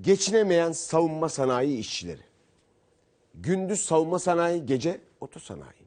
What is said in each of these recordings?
geçinemeyen savunma sanayi işçileri. Gündüz savunma sanayi, gece otosanayi.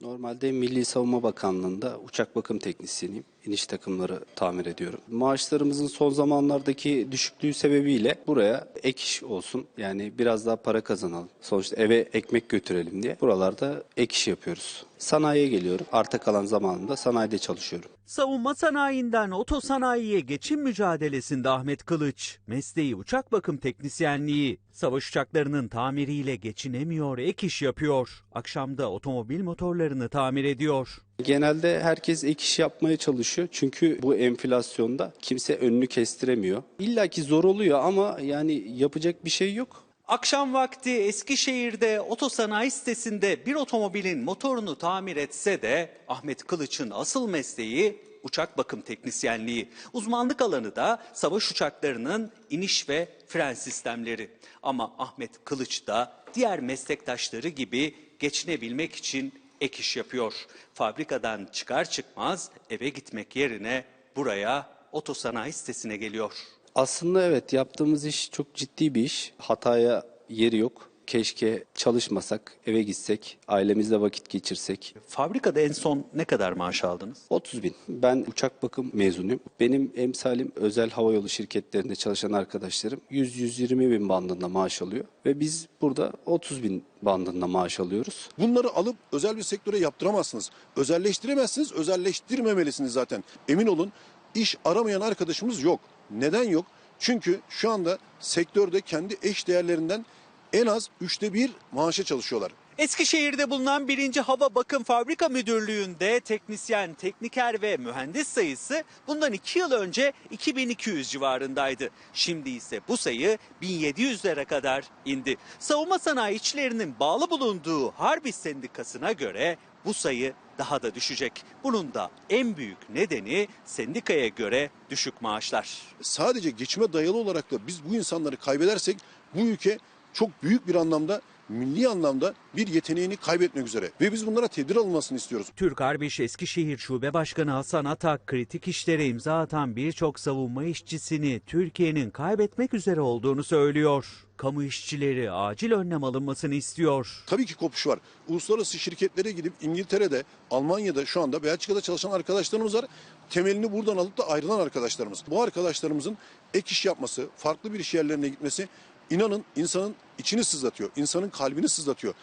Normalde Milli Savunma Bakanlığı'nda uçak bakım teknisyeniyim. İniş takımları tamir ediyorum. Maaşlarımızın son zamanlardaki düşüklüğü sebebiyle buraya ek iş olsun. Yani biraz daha para kazanalım. Sonuçta eve ekmek götürelim diye buralarda ek iş yapıyoruz. Sanayiye geliyorum. Arta kalan zamanımda sanayide çalışıyorum. Savunma sanayinden otosanayiye geçim mücadelesinde Ahmet Kılıç, mesleği uçak bakım teknisyenliği, savaş uçaklarının tamiriyle geçinemiyor, ek iş yapıyor. Akşamda otomobil motorlarını tamir ediyor. Genelde herkes ek iş yapmaya çalışıyor. Çünkü bu enflasyonda kimse önünü kestiremiyor. İlla ki zor oluyor ama yani yapacak bir şey yok. Akşam vakti Eskişehir'de otosanayi sitesinde bir otomobilin motorunu tamir etse de Ahmet Kılıç'ın asıl mesleği uçak bakım teknisyenliği. Uzmanlık alanı da savaş uçaklarının iniş ve fren sistemleri. Ama Ahmet Kılıç da diğer meslektaşları gibi geçinebilmek için ek iş yapıyor. Fabrikadan çıkar çıkmaz eve gitmek yerine buraya otosanayi sitesine geliyor. Aslında evet yaptığımız iş çok ciddi bir iş. Hataya yeri yok. Keşke çalışmasak, eve gitsek, ailemizle vakit geçirsek. Fabrikada en son ne kadar maaş aldınız? 30 bin. Ben uçak bakım mezunuyum. Benim emsalim özel havayolu şirketlerinde çalışan arkadaşlarım 100-120 bin bandında maaş alıyor. Ve biz burada 30 bin bandında maaş alıyoruz. Bunları alıp özel bir sektöre yaptıramazsınız. Özelleştiremezsiniz, özelleştirmemelisiniz zaten. Emin olun iş aramayan arkadaşımız yok. Neden yok? Çünkü şu anda sektörde kendi eş değerlerinden en az üçte bir maaşa çalışıyorlar. Eskişehir'de bulunan 1. Hava Bakım Fabrika Müdürlüğü'nde teknisyen, tekniker ve mühendis sayısı bundan 2 yıl önce 2200 civarındaydı. Şimdi ise bu sayı 1700'lere kadar indi. Savunma sanayi işçilerinin bağlı bulunduğu Harbis Sendikası'na göre bu sayı daha da düşecek. Bunun da en büyük nedeni sendikaya göre düşük maaşlar. Sadece geçime dayalı olarak da biz bu insanları kaybedersek bu ülke çok büyük bir anlamda milli anlamda bir yeteneğini kaybetmek üzere. Ve biz bunlara tedbir alınmasını istiyoruz. Türk Harbiş Eskişehir Şube Başkanı Hasan Atak kritik işlere imza atan birçok savunma işçisini Türkiye'nin kaybetmek üzere olduğunu söylüyor. Kamu işçileri acil önlem alınmasını istiyor. Tabii ki kopuş var. Uluslararası şirketlere gidip İngiltere'de, Almanya'da şu anda Belçika'da çalışan arkadaşlarımız var. Temelini buradan alıp da ayrılan arkadaşlarımız. Bu arkadaşlarımızın ek iş yapması, farklı bir iş yerlerine gitmesi inanın insanın içini sızlatıyor, insanın kalbini sızlatıyor.